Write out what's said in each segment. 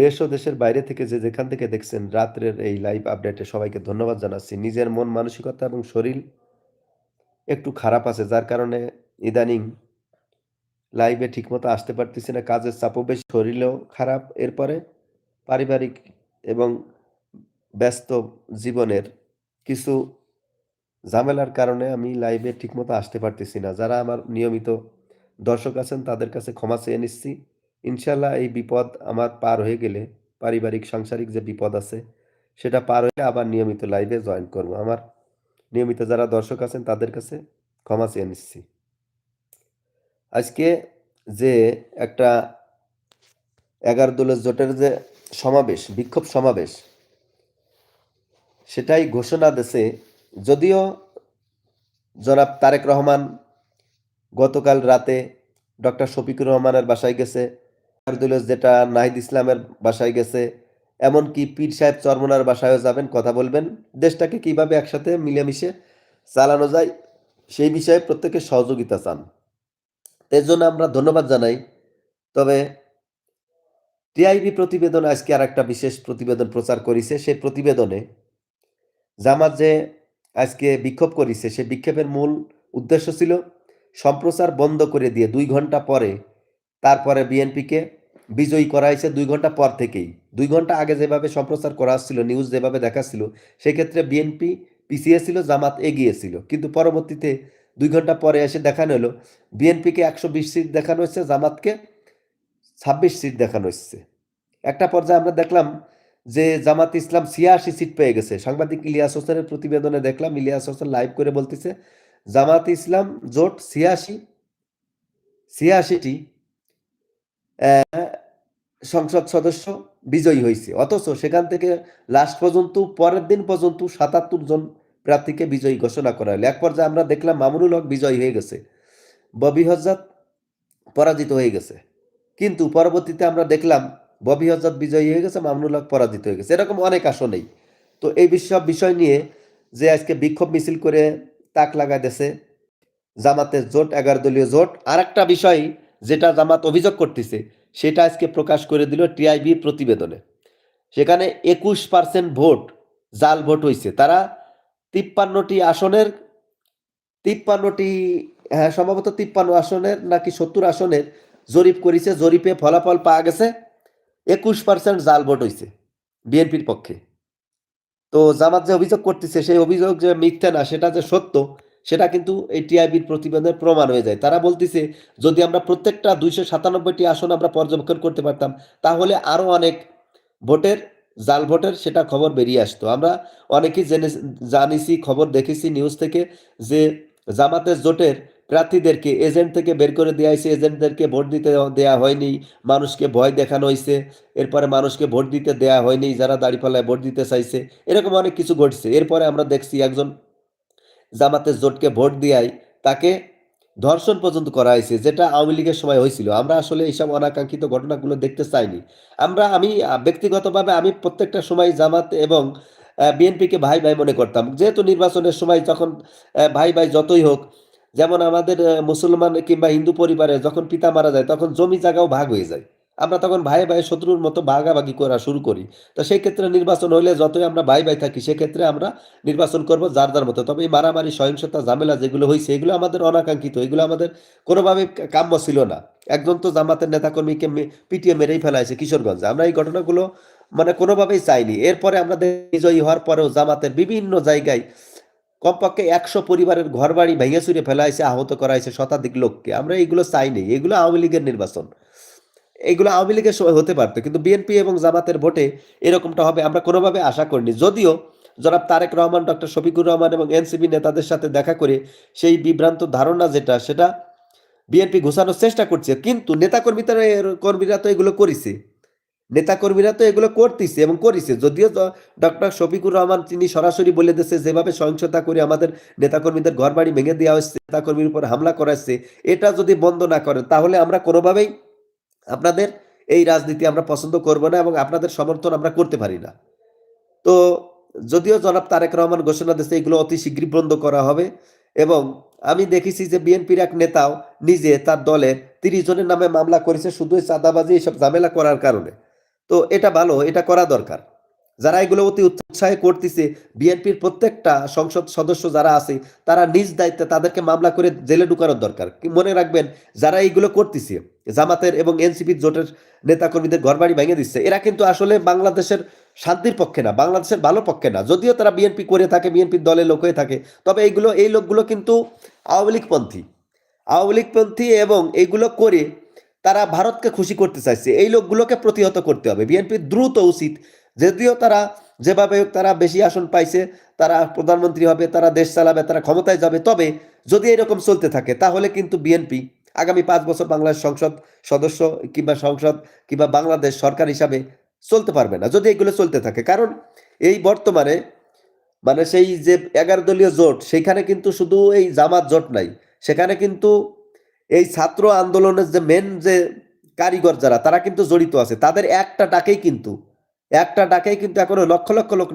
দেশ ও দেশের বাইরে থেকে যে যেখান থেকে দেখছেন রাত্রের এই লাইভ আপডেটে সবাইকে ধন্যবাদ জানাচ্ছি। নিজের মন, মানসিকতা এবং শরীর একটু খারাপ আছে, যার কারণে ইদানিং লাইভে ঠিকমতো আসতে পারতেছি না। কাজের চাপও বেশি, শরীরেও খারাপ। এরপরে পারিবারিক এবং ব্যস্ত জীবনের কিছু ঝামেলার কারণে আমি লাইভে ঠিকমতো আসতে পারতেছি না। যারা আমার নিয়মিত দর্শক আছেন তাদের কাছে ক্ষমা চেয়ে নিচ্ছি। ইনশাল্লাহ এই বিপদ আমার পার হয়ে গেলে পারিবারিক, সাংসারিক যে বিপদ আছে, সেটা পার হয়ে আবার নিয়মিত লাইভে জয়েন করব। আমার নিয়মিত যারা দর্শক আছেন, তাদের কাছে ক্ষমা চেয়ে নিচ্ছি। আজকে যে একটা এগারো দলের জোটের যে সমাবেশ, বিক্ষোভ সমাবেশ, সেটাই ঘোষণা দেশে যদিও জনাব তারেক রহমান গতকাল রাতে ডক্টর শফিকুর রহমানের বাসায় গেছে যেটা নাহিদ ইসলামের বাসায় গেছে, এমনকি পীর সাহেব চরমনার বাসায়ও যাবেন, কথা বলবেন। দেশটাকে কীভাবে একসাথে মিলেমিশে চালানো যায়, সেই বিষয়ে প্রত্যেকে সহযোগিতা চান। এর জন্য আমরা ধন্যবাদ জানাই। তবে টিআইবি প্রতিবেদন আজকে আর একটা বিশেষ প্রতিবেদন প্রচার করেছে, সেই প্রতিবেদনে জামাত যে আজকে বিক্ষোভ করেছে সে বিক্ষোভের মূল উদ্দেশ্য ছিল সম্প্রচার বন্ধ করে দিয়ে দুই ঘণ্টা পরে তারপরে বিএনপিকে বিজয়ী করা হয়েছে দুই ঘণ্টা পর থেকেই। দুই ঘণ্টা আগে যেভাবে সম্প্রচার করা হচ্ছিল নিউজ যেভাবে দেখাচ্ছিল, সেক্ষেত্রে বিএনপি পিছিয়ে ছিল, জামাত এগিয়েছিল কিন্তু পরবর্তীতে দুই ঘণ্টা পরে এসে দেখানো হলো, বিএনপিকে একশো বিশ সিট দেখানো হচ্ছে, জামাতকে ছাব্বিশ সিট দেখানো হচ্ছে। একটা পর্যায়ে আমরা দেখলাম যে জামাত ইসলাম ছিয়াশি সিট পেয়ে গেছে। সাংবাদিক ইলিয়াস হোসেনের প্রতিবেদনে দেখলাম, ইলিয়াস হোসেন লাইভ করে বলতেছে, জামাত ইসলাম জোট ছিয়াশি, ছিয়াশিটি সংসদ সদস্য বিজয়ী হয়েছে। অথচ সেখান থেকে লাস্ট পর্যন্ত, পরের দিন পর্যন্ত সাতাত্তর জন প্রার্থীকে বিজয়ী ঘোষণা করা হলো। এক পর্যায়ে আমরা দেখলাম মামুনুল হক বিজয়ী হয়ে গেছে। ববি হজরত পরাজিত হয়ে গেছে। কিন্তু পরবর্তীতে আমরা দেখলাম ববি হজরত বিজয়ী হয়ে গেছে, মামুনুল হক পরাজিত হয়ে গেছে। এরকম অনেক আসনেই তো এই সব বিষয় নিয়ে যে আজকে বিক্ষোভ মিছিল করে তাক লাগাই দেছে জামাতের জোট, এগারো দলীয় জোট। আর একটা বিষয় যেটা জামাত অভিযোগ করতেছে, সেটা আজকে প্রকাশ করে দিল টিআইবি প্রতিবেদনে। সেখানে একুশ পার্সেন্ট ভোট, জাল ভোট হয়েছে তারা তিপ্পান্নটি আসনের, তিপ্পান্নটি হ্যাঁ সম্ভবত তিপ্পান্ন আসনের নাকি সত্তর আসনের জরিপ করেছে। জরিপে ফলাফল পাওয়া গেছে, একুশ পার্সেন্ট জাল ভোট হয়েছে বিএনপির পক্ষে। তো জামাত যে অভিযোগ করতেছে, সেই অভিযোগ যে মিথ্যা না, সেটা যে সত্য সেটা কিন্তু এই টিআইবির প্রতিবেদনের প্রমাণ হয়ে যায়। তারা বলতেছে, যদি আমরা প্রত্যেকটা দুইশো সাতানব্বইটি আসন আমরা পর্যবেক্ষণ করতে পারতাম, তাহলে আরও অনেক ভোটের জাল ভোটের সেটা খবর বেরিয়ে আসতো। আমরা অনেকেই জেনে, জানিছি, খবর দেখেছি নিউজ থেকে যে জামাতের জোটের প্রার্থীদেরকে এজেন্ট থেকে বের করে দেওয়া হয়েছে। এজেন্টদেরকে ভোট দিতে দেওয়া হয়নি, মানুষকে ভয় দেখানো হয়েছে, এরপরে মানুষকে ভোট দিতে দেওয়া হয়নি, যারা দাঁড়িপাল্লায় ভোট দিতে চাইছে, এরকম অনেক কিছু ঘটছে। এরপরে আমরা দেখছি একজন জামাতের জোটকে ভোট দেওয়াই তাকে ধর্ষণ পর্যন্ত করা হয়েছে যেটা আওয়ামী লীগের সময় হয়েছিল। আমরা আসলে এইসব অনাকাঙ্ক্ষিত ঘটনাগুলো দেখতে চাইনি। আমরা, আমি ব্যক্তিগতভাবে আমি প্রত্যেকটা সময় জামাত এবং বিএনপিকে ভাই ভাই মনে করতাম। যেহেতু নির্বাচনের সময় যখন ভাই ভাই যতই হোক, যেমন আমাদের মুসলমান কিংবা হিন্দু পরিবারে যখন পিতা মারা যায়, তখন জমি জায়গাও ভাগ হয়ে যায়। আমরা তখন ভাই ভাই শত্রুর মতো ভাগাভাগি করা শুরু করি। তো সেই ক্ষেত্রে নির্বাচন হলে যতই আমরা ভাই ভাই থাকি সেক্ষেত্রে আমরা নির্বাচন করব যার যার মতো। তবে এই মারামারি, সহিংসতা, ঝামেলা যেগুলো হয়েছে এগুলো আমাদের অনাকাঙ্ক্ষিত। এগুলো আমাদের কোনোভাবে কাম্য ছিল না। একজন তো জামাতের নেতাকর্মীকে পিটিয়ে মেরেই ফেলাইছে কিশোরগঞ্জে। আমরা এই ঘটনাগুলো মানে কোনোভাবেই চাইনি। এরপরে আমরা বিজয়ী হওয়ার পরেও জামাতের বিভিন্ন জায়গায় কমপক্ষে একশো পরিবারের ঘর বাড়ি ভেঙে চুরে ফেলা হয়েছে আহত করা হয়েছে শতাধিক লোককে। আমরা এইগুলো চাইনি। এগুলো আওয়ামী লীগের নির্বাচন। এগুলো আওয়ামী লীগের সময় হতে পারতো, কিন্তু বিএনপি এবং জামাতের ভোটে এরকমটা হবে, আমরা কোনোভাবে আশা করিনি। যদিও জনাব তারেক রহমান, ডক্টর শফিকুর রহমান এবং এনসিপি নেতাদের সাথে দেখা করে সেই বিভ্রান্ত ধারণা যেটা, সেটা বিএনপি ঘোষানোর চেষ্টা করছে, কিন্তু নেতাকর্মী তারা কর্মীরা তো এগুলো করেছে। নেতাকর্মীরা তো এগুলো করতেছে এবং করেছে। যদিও ডক্টর শফিকুর রহমান তিনি সরাসরি বলে দিয়েছে, যেভাবে সহিংসতা করে আমাদের নেতাকর্মীদের ঘর বাড়ি ভেঙে দেওয়া হচ্ছে নেতাকর্মীর উপর হামলা করা হচ্ছে এটা যদি বন্ধ না করেন তাহলে আমরা কোনোভাবেই আপনাদের এই রাজনীতি আমরা পছন্দ করব না এবং আপনাদের সমর্থন আমরা করতে পারি না। তো যদিও জনাব তারেক রহমান ঘোষণা দিচ্ছে এগুলো অতি শীঘ্রই বন্ধ করা হবে এবং আমি দেখেছি যে বিএনপির এক নেতাও নিজে তার দলের তিরিশ জনের নামে মামলা করেছে শুধু চাঁদাবাজি এইসব ঝামেলা করার কারণে। তো এটা ভালো, এটা করা দরকার। যারা এগুলো অতি উৎসাহে করতেছে, বিএনপির প্রত্যেকটা সংসদ সদস্য যারা আছে, তারা নিজ দায়িত্বে তাদেরকে মামলা করে জেলে ঢুকানোর দরকার। মনে রাখবেন, যারা এইগুলো করতেছে? জামাতের এবং এনসিপির জোটের নেতাকর্মীদের ঘরবাড়ি ভেঙে দিচ্ছে। এরা কিন্তু আসলে বাংলাদেশের শান্তির পক্ষে না, বাংলাদেশের ভালো পক্ষে না। যদিও তারা বিএনপি করে থাকে, বিএনপির দলের লোক হয়ে থাকে, তবে এইগুলো, এই লোকগুলো কিন্তু আওয়ামী লীগপন্থী আওয়ামী লীগপন্থী এবং এইগুলো করে তারা ভারতকে খুশি করতে চাইছে। এই লোকগুলোকে প্রতিহত করতে হবে। বিএনপির দ্রুত উচিত। যদিও তারা যেভাবে তারা বেশি আসন পাইছে, তারা প্রধানমন্ত্রী হবে, তারা দেশ চালাবে, তারা ক্ষমতায় যাবে, তবে যদি এরকম চলতে থাকে, তাহলে কিন্তু বিএনপি আগামী পাঁচ বছর বাংলার সংসদ সদস্য কিংবা সংসদ কিংবা বাংলাদেশ সরকার হিসাবে চলতে পারবে না, যদি এগুলো চলতে থাকে। কারণ এই বর্তমানে মানে সেই যে এগারো দলীয় জোট, সেখানে কিন্তু শুধু এই জামাত জোট নাই, সেখানে কিন্তু এই ছাত্র আন্দোলনের যে মেন যে কারিগর যারা, তারা কিন্তু জড়িত আছে। তাদের একটা ডাকেই কিন্তু, একটা ডাকেই কিন্তু এখনও লক্ষ লক্ষ লোক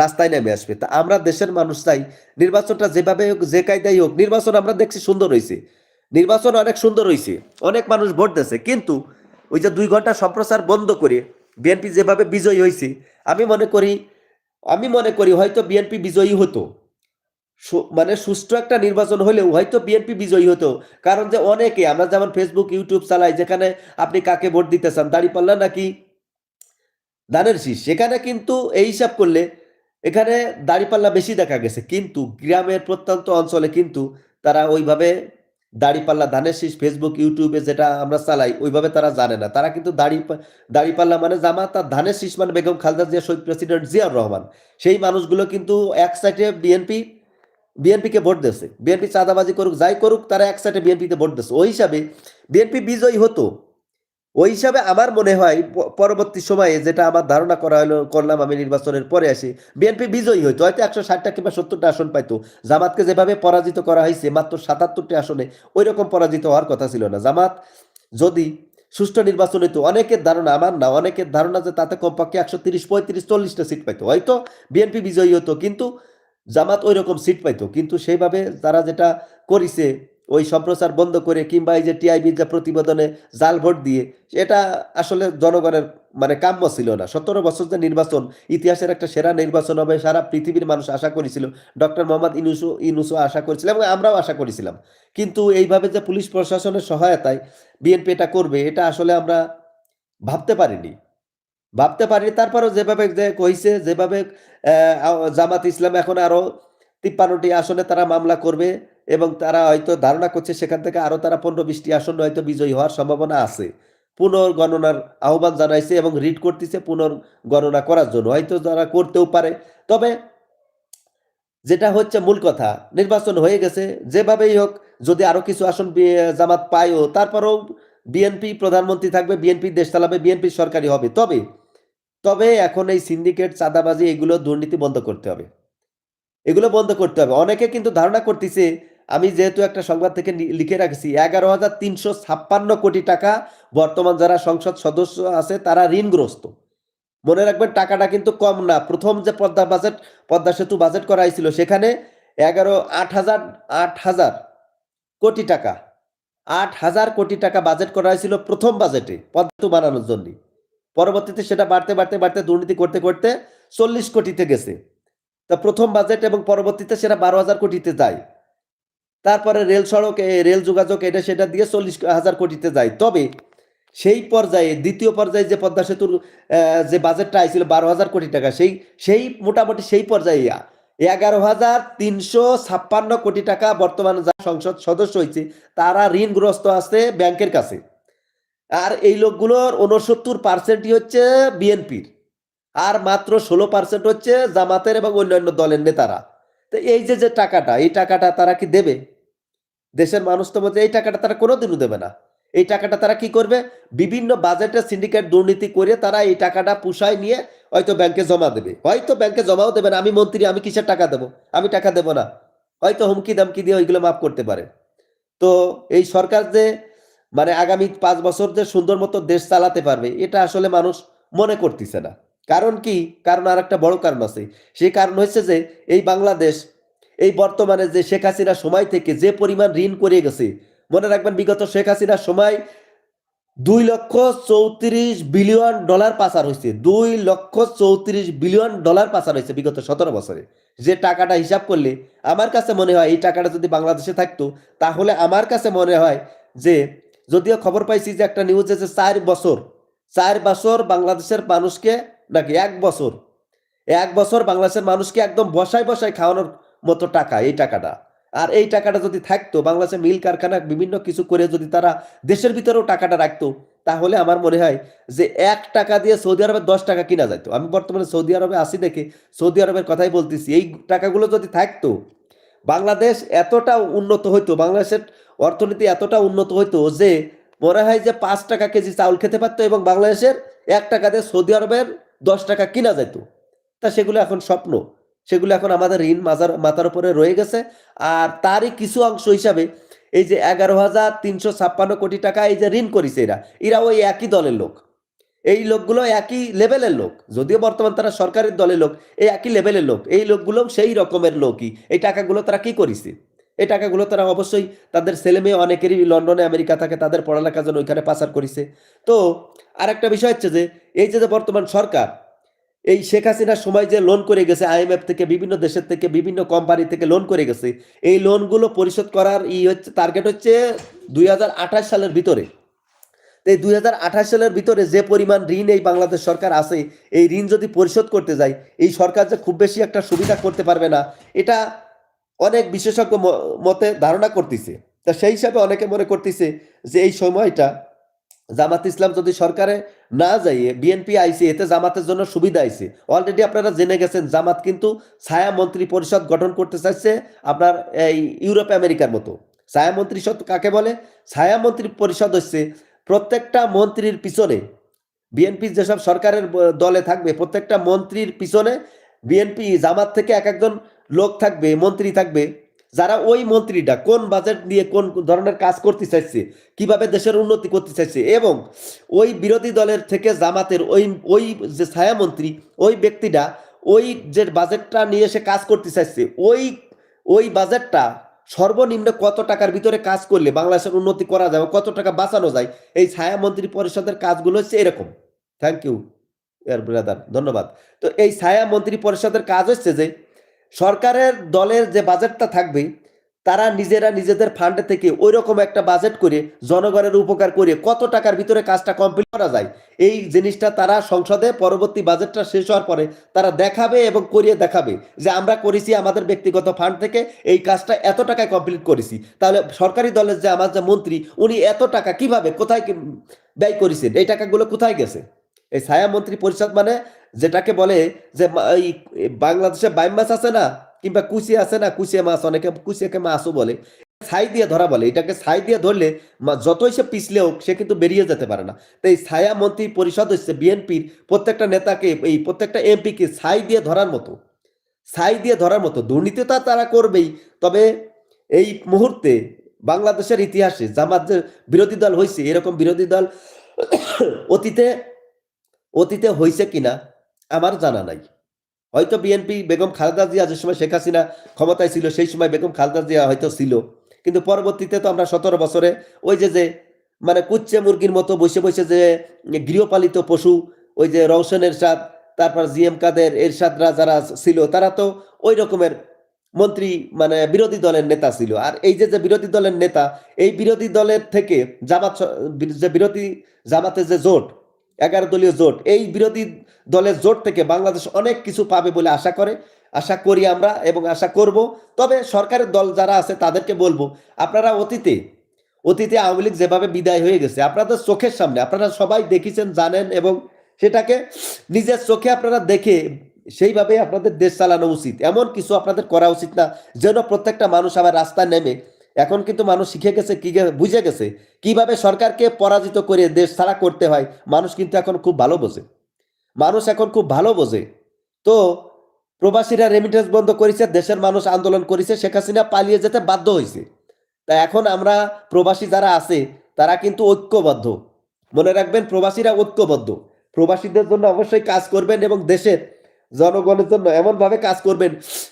রাস্তায় নেমে আসবে। তা আমরা দেশের মানুষ চাই, নির্বাচনটা যেভাবে হোক, যে কায়দাই হোক, নির্বাচন আমরা দেখছি সুন্দর হয়েছে নির্বাচন অনেক সুন্দর হয়েছে অনেক মানুষ ভোট দিয়েছে কিন্তু ওই যে দুই ঘণ্টা সম্প্রচার বন্ধ করে বিএনপি যেভাবে বিজয়ী হয়েছে আমি মনে করি, আমি মনে করি হয়তো বিএনপি বিজয়ী হতো। মানে সুষ্ঠু একটা নির্বাচন হলেও হয়তো বিএনপি বিজয়ী হতো, কারণ যে অনেকে, আমরা যেমন ফেসবুক ইউটিউব চালাই, যেখানে আপনি কাকে ভোট দিতে চান, দাঁড়িপাল্লা নাকি ধানের শীষ, সেখানে কিন্তু এই হিসাব করলে এখানে দাঁড়িপাল্লা বেশি দেখা গেছে, কিন্তু গ্রামের প্রত্যন্ত অঞ্চলে কিন্তু তারা ওইভাবে দাঁড়িপাল্লা, ধানের শীষ ফেসবুক ইউটিউবে যেটা আমরা চালাই, ওইভাবে তারা জানে না। তারা কিন্তু দাড়ি পাল্লা মানে জামাত আর ধানের শীষ মানে বেগম খালেদা জিয়া, শহীদ প্রেসিডেন্ট জিয়াউর রহমান। সেই মানুষগুলো কিন্তু এক সাইডে বিএনপি বিএনপিকে ভোট দিয়েছে। বিএনপি চাঁদাবাজি করুক, যাই করুক, তারা এক সাইডে বিএনপিতে ভোট দিয়েছে। ওই হিসাবে বিএনপি বিজয়ী হতো। ওই হিসাবে আমার মনে হয় পরবর্তী সময়ে যেটা আমার ধারণা করা হলো, করলাম আমি নির্বাচনের পরে আসি, বিএনপি বিজয়ী হইতো, হয়তো একশো ষাটটা কিংবা সত্তরটা আসন পাইতো। জামাতকে যেভাবে পরাজিত করা হয়েছে মাত্র সাতাত্তরটি আসনে ওই রকম পরাজিত হওয়ার কথা ছিল না। জামাত যদি সুষ্ঠু নির্বাচন হইতো, অনেকের ধারণা আমার না, অনেকের ধারণা যে তাতে কমপক্ষে একশো তিরিশ, পঁয়ত্রিশ, চল্লিশটা সিট পাইতো। হয়তো বিএনপি বিজয়ী হতো, কিন্তু জামাত ওই রকম সিট পাইতো। কিন্তু সেইভাবে তারা যেটা করিছে ওই সম্প্রচার বন্ধ করে কিংবা এই যে টিআইবির যে প্রতিবেদনে জাল ভোট দিয়ে, এটা আসলে জনগণের মানে কাম্য ছিল না। সতেরো বছর যে নির্বাচন, ইতিহাসের একটা সেরা নির্বাচন হবে সারা পৃথিবীর মানুষ আশা করেছিল। ডক্টর মোহাম্মদ ইনুসু ইনুসু আশা করেছিল এবং আমরাও আশা করেছিলাম। কিন্তু এইভাবে যে পুলিশ প্রশাসনের সহায়তায় বিএনপি এটা করবে, এটা আসলে আমরা ভাবতে পারিনি। ভাবতে পারিনি, তারপরেও যেভাবে যে কইছে যেভাবে জামাত ইসলাম এখন আরও তিপ্পান্নটি আসনে তারা মামলা করবে এবং তারা হয়তো ধারণা করছে সেখান থেকে আরও তারা পনেরো বিশটি আসন হয়তো বিজয়ী হওয়ার সম্ভাবনা আছে। পুনর্গণনার আহ্বান জানাইছে এবং রিড করতেছে পুনর্গণনা করার জন্য। হয়তো যারা করতেও পারে। তবে যেটা হচ্ছে মূল কথা, নির্বাচন হয়ে গেছে। যেভাবেই হোক, যদি আরও কিছু আসন জামাত পায়ও, তারপরেও বিএনপি প্রধানমন্ত্রী থাকবে, বিএনপি দেশ চালাবে, বিএনপি সরকারি হবে। তবে তবে এখন এই সিন্ডিকেট, চাঁদাবাজি, এগুলো দুর্নীতি বন্ধ করতে হবে। এগুলো বন্ধ করতে হবে। অনেকে কিন্তু ধারণা করতেছে আমি যেহেতু একটা সংবাদ থেকে লিখে রাখছি, এগারো হাজার তিনশো ছাপ্পান্ন কোটি টাকা বর্তমান যারা সংসদ সদস্য আছে, তারা ঋণগ্রস্ত। মনে রাখবেন, টাকাটা কিন্তু কম না। প্রথম যে পদ্মা বাজেট, পদ্মা সেতু বাজেট করা হয়েছিল সেখানে এগারো, আট হাজার আট হাজার কোটি টাকা, আট হাজার কোটি টাকা বাজেট করা হয়েছিল প্রথম বাজেটে পদ্মা বানানোর জন্য। পরবর্তীতে সেটা বাড়তে বাড়তে বাড়তে দুর্নীতি করতে করতে চল্লিশ কোটিতে গেছে। তা প্রথম বাজেট এবং পরবর্তীতে সেটা বারো হাজার কোটিতে যায়। তারপরে রেল সড়ক রেল যোগাযোগ, এটা সেটা দিয়ে চল্লিশ হাজার কোটিতে যায়। তবে সেই পর্যায়ে, দ্বিতীয় পর্যায়ে যে পদ্মা সেতুর যে বাজেটটা আইছিল বারো হাজার কোটি টাকা, সেই সেই মোটামুটি সেই পর্যায়ে এগারো হাজার তিনশো ছাপ্পান্ন কোটি টাকা বর্তমানে যা সংসদ সদস্য হয়েছে তারা ঋণগ্রস্ত আছে ব্যাংকের কাছে। আর এই লোকগুলোর উনসত্তর পার্সেন্টই হচ্ছে বিএনপির। আর মাত্র ষোলো পার্সেন্ট হচ্ছে জামাতের এবং অন্যান্য দলের নেতারা। তো এই যে যে টাকাটা, এই টাকাটা তারা কি দেবে? দেশের মানুষ তো বলছে, এই টাকাটা তারা কোনোদিনও দেবে না। এই টাকাটা তারা কি করবে? বিভিন্ন বাজেটের সিন্ডিকেট দুর্নীতি করে তারা এই টাকাটা পুষায় নিয়ে হয়তো ব্যাংকে জমা দেবে। হয়তো ব্যাংকে জমাও দেবে না, আমি মন্ত্রী, আমি কিসের টাকা দেবো? আমি টাকা দেবো না। হয়তো হুমকি দামকি দিয়ে ওইগুলো মাফ করতে পারে। তো এই সরকার যে মানে আগামী পাঁচ বছর যে সুন্দর মতো দেশ চালাতে পারবে, এটা আসলে মানুষ মনে করতেছে না। কারণ কি? কারণ আর একটা বড় কারণ আছে। সেই কারণ হচ্ছে যে, এই বাংলাদেশ এই বর্তমানে যে শেখ হাসিনার সময় থেকে যে পরিমাণ ঋণ করে গেছে, মনে রাখবেন বিগত শেখ হাসিনার সময় দুই লক্ষ চৌত্রিশ বিলিয়ন ডলার পাচার হয়েছে, দুই লক্ষ চৌত্রিশ বিলিয়ন ডলার পাচার হয়েছে বিগত সতেরো বছরে। যে টাকাটা হিসাব করলে আমার কাছে মনে হয়, এই টাকাটা যদি বাংলাদেশে থাকতো, তাহলে আমার কাছে মনে হয় যে, যদিও খবর পাইছি যে একটা নিউজে যে চার বছর চার বছর বাংলাদেশের মানুষকে নাকি এক বছর এক বছর বাংলাদেশের মানুষকে একদম বসায় বসায় খাওয়ানোর মতো টাকা, এই টাকাটা। আর এই টাকাটা যদি থাকতো, বাংলাদেশে মিল কারখানা বিভিন্ন কিছু করে যদি তারা দেশের ভিতরেও টাকাটা রাখতো, তাহলে আমার মনে হয় যে এক টাকা দিয়ে সৌদি আরবে দশ টাকা কিনা যেত আমি বর্তমানে সৌদি আরবে আসি দেখে সৌদি আরবের কথাই বলতেছি, এই টাকাগুলো যদি থাকতো, বাংলাদেশ এতটা উন্নত হইতো, বাংলাদেশের অর্থনীতি এতটা উন্নত হইতো যে মনে হয় যে পাঁচ টাকা কেজি চাউল খেতে পারতো এবং বাংলাদেশের এক টাকা দিয়ে সৌদি আরবের দশ টাকা কিনা যেত তা সেগুলো এখন স্বপ্ন। সেগুলো এখন আমাদের ঋণ মাজার মাথার উপরে রয়ে গেছে। আর তারই কিছু অংশ হিসাবে এই যে এগারো হাজার তিনশো ছাপ্পান্ন কোটি টাকা এই যে ঋণ করেছে এরা এরা ওই একই দলের লোক। এই লোকগুলো একই লেভেলের লোক। যদিও বর্তমান তারা সরকারের দলের লোক, এই একই লেভেলের লোক। এই লোকগুলো সেই রকমের লোকই। এই টাকাগুলো তারা কি করেছে? এই টাকাগুলো তারা অবশ্যই তাদের ছেলে মেয়ে অনেকেরই লন্ডনে আমেরিকা থাকে, তাদের পড়ালেখার জন্য ওইখানে পাচার করেছে। তো আরেকটা বিষয় হচ্ছে যে, এই যে যে বর্তমান সরকার এই শেখ হাসিনার সময় যে লোন করে গেছে আইএমএফ থেকে, বিভিন্ন দেশের থেকে, বিভিন্ন কোম্পানি থেকে লোন করে গেছে, এই লোনগুলো পরিশোধ করার ই হচ্ছে টার্গেট হচ্ছে দুই হাজার আঠাশ সালের ভিতরে। এই দুই হাজার আঠাশ সালের ভিতরে যে পরিমাণ ঋণ এই বাংলাদেশ সরকার আছে, এই ঋণ যদি পরিশোধ করতে যায়, এই সরকার যে খুব বেশি একটা সুবিধা করতে পারবে না, এটা অনেক বিশেষজ্ঞ মতে ধারণা করতেছে। তা সেই হিসাবে অনেকে মনে করতেছে যে এই সময়টা জামাত ইসলাম যদি সরকারে না যাইয়ে বিএনপি আইসি এতে জামাতের জন্য সুবিধা আইছে। অলরেডি আপনারা জেনে গেছেন, জামাত কিন্তু ছায়া মন্ত্রী পরিষদ গঠন করতে চাইছে আপনার এই ইউরোপ আমেরিকার মতো। ছায়া মন্ত্রী কাকে বলে? ছায়া মন্ত্রী পরিষদ হচ্ছে প্রত্যেকটা মন্ত্রীর পিছনে বিএনপি যেসব সরকারের দলে থাকবে, প্রত্যেকটা মন্ত্রীর পিছনে বিএনপি জামাত থেকে এক একজন লোক থাকবে, মন্ত্রী থাকবে। যারা ওই মন্ত্রীটা কোন বাজেট নিয়ে কোন ধরনের কাজ করতে চাইছে, কীভাবে দেশের উন্নতি করতে চাইছে এবং ওই বিরোধী দলের থেকে জামাতের ওই ওই যে ছায়ামন্ত্রী, ওই ব্যক্তিটা ওই যে বাজেটটা নিয়ে এসে কাজ করতে চাইছে, ওই ওই বাজেটটা সর্বনিম্ন কত টাকার ভিতরে কাজ করলে বাংলাদেশের উন্নতি করা যাবে কত টাকা বাঁচানো যায়, এই ছায়ামন্ত্রী পরিষদের কাজগুলো হচ্ছে এরকম। থ্যাংক ইউ ব্রাদার ধন্যবাদ। তো এই ছায়া মন্ত্রী পরিষদের কাজ হচ্ছে যে সরকারের দলের যে বাজেটটা থাকবে, তারা নিজেরা নিজেদের ফান্ডে থেকে ওই রকম একটা বাজেট করে জনগণের উপকার করে কত টাকার ভিতরে কাজটা কমপ্লিট করা যায়, এই জিনিসটা তারা সংসদে পরবর্তী বাজেটটা শেষ হওয়ার পরে তারা দেখাবে এবং করিয়ে দেখাবে যে আমরা করেছি আমাদের ব্যক্তিগত ফান্ড থেকে এই কাজটা এত টাকায় কমপ্লিট করেছি। তাহলে সরকারি দলের যে আমার যে মন্ত্রী, উনি এত টাকা কীভাবে, কোথায় ব্যয় করেছেন? এই টাকাগুলো কোথায় গেছে? এই ছায়া মন্ত্রী পরিষদ মানে যেটাকে বলে যে এই বাংলাদেশে বাইম মাছ আছে না, কিংবা কুচি আছে না কুচিয়া মাছ, অনেকে কুচিয়াকে মাছও বলে। ছাই দিয়ে ধরা বলে। এটাকে ছাই দিয়ে ধরলে যতই সে পিছলে হোক, সে কিন্তু বেরিয়ে যেতে পারে না। তো এই ছায়া মন্ত্রী পরিষদ হচ্ছে বিএনপির প্রত্যেকটা নেতাকে, এই প্রত্যেকটা এমপিকে ছাই দিয়ে ধরার মতো। ছাই দিয়ে ধরার মতো। দুর্নীতি তো তারা করবেই। তবে এই মুহূর্তে বাংলাদেশের ইতিহাসে জামাত যে বিরোধী দল হয়েছে এরকম বিরোধী দল অতীতে অতীতে হয়েছে কিনা আমার জানা নাই। হয়তো বিএনপি বেগম খালেদা জিয়া যে সময় শেখ হাসিনা ক্ষমতায় ছিল, সেই সময় বেগম খালেদা জিয়া হয়তো ছিল। কিন্তু পরবর্তীতে তো আমরা সতেরো বছরে ওই যে যে মানে কুচ্চে মুরগির মতো বসে বসে যে গৃহপালিত পশু, ওই যে রওশন এরশাদ, তারপর জি এম কাদের এরশাদরা যারা ছিল, তারা তো ওই রকমের মন্ত্রী মানে বিরোধী দলের নেতা ছিল। আর এই যে যে বিরোধী দলের নেতা, এই বিরোধী দলের থেকে জামাত যে বিরোধী জামাতের যে জোট এগারো দলীয় জোট। এই বিরোধী দলের জোট থেকে বাংলাদেশ অনেক কিছু পাবে বলে আশা করে, আশা করি আমরা এবং আশা করব। তবে সরকারের দল যারা আছে তাদেরকে বলব, আপনারা অতীতে অতীতে আওয়ামী লীগ যেভাবে বিদায় হয়ে গেছে, আপনাদের চোখের সামনে, আপনারা সবাই দেখেছেন, জানেন এবং সেটাকে নিজের চোখে আপনারা দেখে সেইভাবে আপনাদের দেশ চালানো উচিত। এমন কিছু আপনাদের করা উচিত না, যেন প্রত্যেকটা মানুষ আবার রাস্তায় নেমে এখন কিন্তু মানুষ শিখে গেছে, কি বুঝে গেছে কীভাবে সরকারকে পরাজিত করে দেশ ছাড়া করতে হয়। মানুষ কিন্তু এখন খুব ভালো বোঝে। মানুষ এখন খুব ভালো বোঝে। তো প্রবাসীরা রেমিটেন্স বন্ধ করেছে, দেশের মানুষ আন্দোলন করেছে, শেখ হাসিনা পালিয়ে যেতে বাধ্য হয়েছে। তা এখন আমরা প্রবাসী যারা আছে, তারা কিন্তু ঐক্যবদ্ধ। মনে রাখবেন, প্রবাসীরা ঐক্যবদ্ধ। প্রবাসীদের জন্য অবশ্যই কাজ করবেন এবং দেশের জনগণের জন্য এমনভাবে কাজ করবেন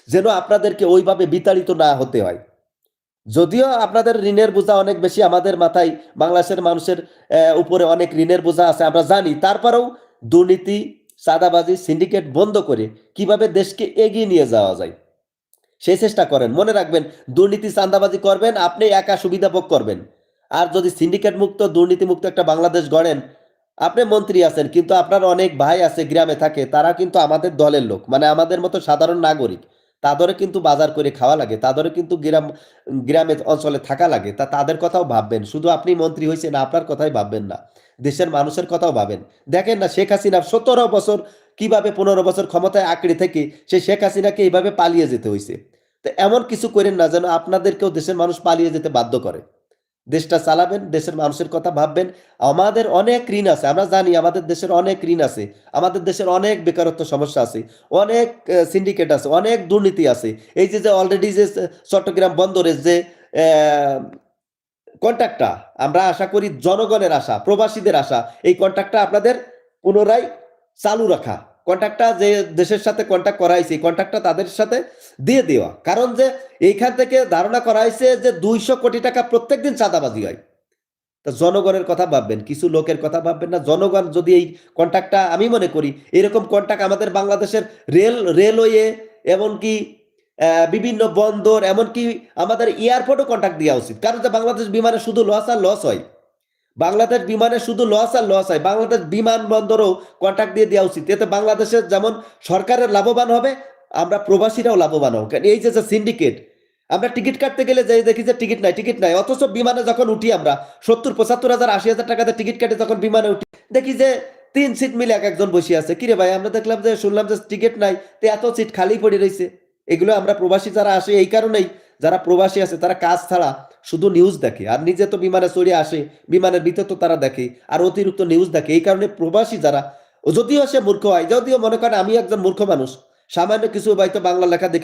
যেন আপনাদেরকে ওইভাবে বিতাড়িত না হতে হয়। যদিও আপনাদের ঋণের বোঝা অনেক বেশি, আমাদের মাথায় বাংলাদেশের মানুষের উপরে অনেক ঋণের বোঝা আছে, আমরা জানি। তারপরেও দুর্নীতি, চাঁদাবাজি, সিন্ডিকেট বন্ধ করে কীভাবে দেশকে এগিয়ে নিয়ে যাওয়া যায় সেই চেষ্টা করেন। মনে রাখবেন, দুর্নীতি, চাঁদাবাজি করবেন, আপনি একা সুবিধা ভোগ করবেন। আর যদি সিন্ডিকেট মুক্ত, দুর্নীতি মুক্ত একটা বাংলাদেশ গড়েন, আপনি মন্ত্রী আছেন, কিন্তু আপনার অনেক ভাই আছে, গ্রামে থাকে তারা কিন্তু আমাদের দলের লোক মানে আমাদের মতো সাধারণ নাগরিক। তাদেরও কিন্তু বাজার করে খাওয়া লাগে, তাদেরও কিন্তু গ্রাম, গ্রামে অঞ্চলে থাকা লাগে। তা তাদের কথাও ভাববেন। শুধু আপনি মন্ত্রী হয়েছেন, আপনার কথাই ভাববেন না। দেশের মানুষের কথাও ভাবেন। দেখেন না, শেখ হাসিনা সতেরো বছর কীভাবে পনেরো বছর ক্ষমতায় আঁকড়ে থেকে সে শেখ হাসিনাকে এইভাবে পালিয়ে যেতে হয়েছে। তো এমন কিছু করেন না যেন আপনাদেরকেও দেশের মানুষ পালিয়ে যেতে বাধ্য করে। দেশটা চালাবেন, দেশের মানুষের কথা ভাববেন। আমাদের অনেক ঋণ আছে, আমরা জানি আমাদের দেশের অনেক ঋণ আছে, আমাদের দেশের অনেক বেকারত্ব সমস্যা আছে, অনেক সিন্ডিকেট আছে, অনেক দুর্নীতি আছে। এই যে যে অলরেডি যে চট্টগ্রাম বন্দরের যে কন্ট্রাক্টটা আমরা আশা করি জনগণের আশা, প্রবাসীদের আশা, এই কন্ট্রাক্টটা আপনাদের পুনরায় চালু রাখা। কন্ট্রাক্টটা যে দেশের সাথে কন্ট্যাক্ট করা হয়েছে কন্ট্রাক্টটা তাদের সাথে দিয়ে দেওয়া। কারণ যে এইখান থেকে ধারণা করা হয়েছে যে দুইশো কোটি টাকা প্রত্যেক দিন চাঁদাবাজি হয়। তা জনগণের কথা ভাববেন, কিছু লোকের কথা ভাববেন না। জনগণ যদি এই কন্ট্রাক্টটা আমি মনে করি, এরকম কন্ট্রাক্ট আমাদের বাংলাদেশের রেল, রেলওয়ে, এমনকি বিভিন্ন বন্দর, এমনকি আমাদের এয়ারপোর্টও কন্ট্রাক্ট দেওয়া উচিত। কারণ যে বাংলাদেশ বিমানে শুধু লস আর লস হয়। বাংলাদেশ বিমানে শুধু লস আর লস হয়। বাংলাদেশ বিমানবন্দরও কন্ট্রাক্ট দিয়ে দেওয়া উচিত। এতে বাংলাদেশের যেমন সরকারের লাভবান হবে, আমরা প্রবাসীরাও লাভবান হব। কারণ এই যে সিন্ডিকেট আমরা টিকিট কাটতে গেলে যাই দেখি যে টিকিট নাই টিকিট নাই। অথচ বিমানে যখন উঠি আমরা, সত্তর, পঁচাত্তর হাজার, আশি হাজার টাকাতে টিকিট কাটে যখন বিমানে উঠি, দেখি যে তিন সিট মিলে এক একজন বসে আছে। কিরে ভাই, আমরা দেখলাম যে শুনলাম যে টিকিট নাই, তো এত সিট খালি পড়ে রয়েছে এগুলো আমরা প্রবাসী যারা আসে, এই কারণেই যারা প্রবাসী আছে, তারা কাজ ছাড়া শুধু নিউজ দেখে। আর নিজে তো বিমানে চড়ে আসে, বিমানের ভিতর তো তারা দেখে, আর অতিরিক্ত নিউজ দেখে। এই কারণে প্রবাসী যারা, যদিও সে মূর্খ হয়, যদিও মনে করেন আমি একজন মূর্খ মানুষ, সামান্য কিছু হয়তো বাংলা লেখা দেখে